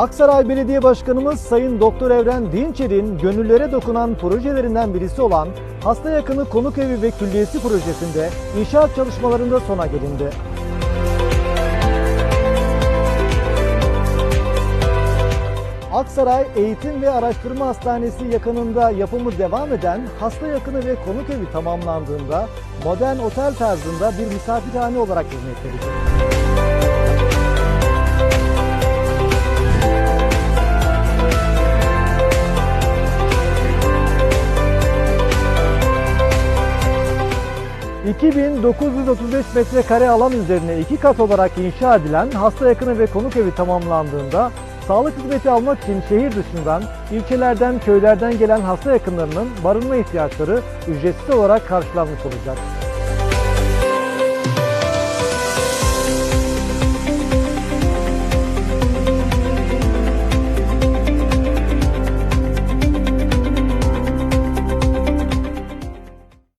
Aksaray Belediye Başkanımız Sayın Doktor Evren Dinçer'in gönüllere dokunan projelerinden birisi olan hasta yakını konuk evi ve külliyesi projesinde inşaat çalışmalarında sona gelindi. Aksaray Eğitim ve Araştırma Hastanesi yakınında yapımı devam eden hasta yakını ve konuk evi tamamlandığında modern otel tarzında bir misafirhane olarak hizmet verecek. ...2935 metrekare alan üzerine iki kat olarak inşa edilen hasta yakını ve konuk evi tamamlandığında sağlık hizmeti almak için şehir dışından, ilçelerden, köylerden gelen hasta yakınlarının barınma ihtiyaçları ücretsiz olarak karşılanmış olacak.